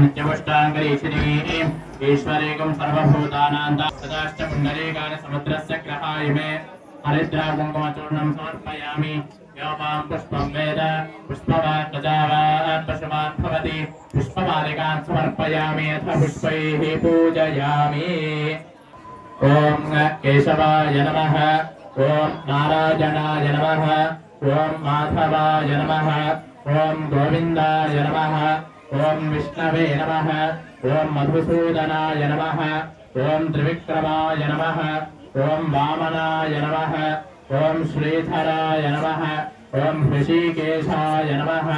नित्यपुष्टाङ्गरीशिनीम् ईश्वरेकं सर्वभूतानां तदाश्च पुण्डरीकानि समुद्रस्य ग्रहाय मे। हरिद्रा कुङ्कुमचूर्णं समर्पयामि। योपां पुष्पं वेद। पुष्पवान् प्रजावान् पशुमान् भवति पुष्पमालिकान् समर्पयामि। अथ पुष्पैः पूजयामि। नमः। ॐ नारायणाय नमः। ॐ माधवाय नमः। ॐ गोविन्दाय नमः। ॐ विष्णवे नमः ॐ मधुसूदनाय नमः ॐ त्रिविक्रमाय नमः ॐ वामनाय नमः ॐ श्रीधराय नमः ॐ ऋषिकेशाय नमः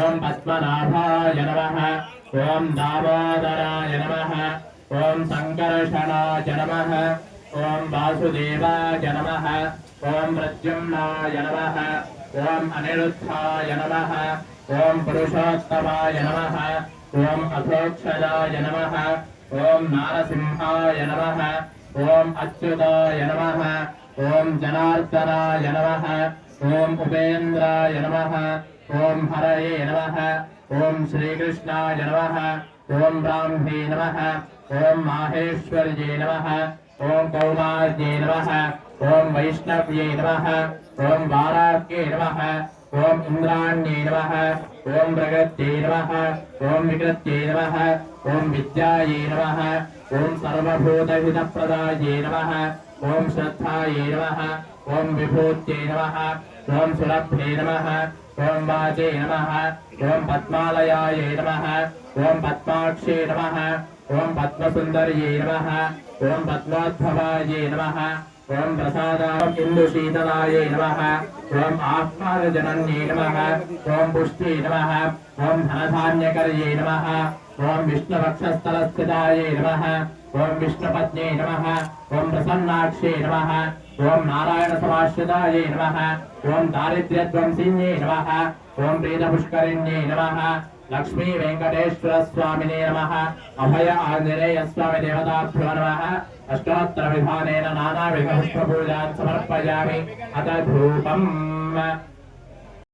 ॐ पद्मनाभाय नमः ॐ दामोदराय नमः ॐ सङ्कर्षणाय नमः ॐ वासुदेवाय नमः ॐ प्रद्युम्नाय नमः ॐ अनिरुद्धाय नमः ॐ पुरुषोत्तमाय नमः ॐ अथोक्षजाय नमः ॐ नारसिंहाय नमः ॐ अच्युताय नमः ॐ जनार्दनाय नमः ॐ उपेन्द्राय नमः ॐ हरये नमः ॐ श्रीकृष्णाय नमः ॐ ब्राह्मे नमः ॐ माहेश्वर्ये नमः ॐ कौमार्ये नमः ॐ वैष्णव्ये नमः ॐ वाराह्ये नमः ॐ इन्द्राण्ये नमः ॐ प्रगत्ये नमः ॐ विकृत्ये नमः ॐ विद्याये नमः ॐ सर्वभूतहितप्रदाये नमः ॐ श्रद्धाये नमः ॐ विभूत्ये नमः ॐ सुरभ्ये नमः ॐ वाचे नमः ॐ पद्मालयाय नमः ॐ पद्माक्षे नमः ॐ पद्मसुन्दर्ये नमः ॐ पद्मोद्भवाय नमः ॐ प्रसादाम् इन्दुशीतलाय नमः ॐ आत्मानजनन्ये नमः ॐ पुष्टे नमः ॐ धनधान्यकर्ये नमः ॐ विष्णुवक्षस्थलस्थिताय नमः ॐ विष्णुपत्न्ये नमः ॐ प्रसन्नाक्षे नमः ॐ नारायणसमाश्रिताय नमः ॐ दारिद्र्यध्वंसिन्ये नमः నమః ఓం ప్రీత పుష్కరిణ్యై నమః లక్ష్మీ వెంకటేశ్వర స్వామినే నమః అభయ ఆంజనేయ స్వామి దేవతాభ్యో నమః అష్టోత్తర విధానేన నానా విఘ పుష్ప పూజాన్ సమర్పయామి అత ధూపం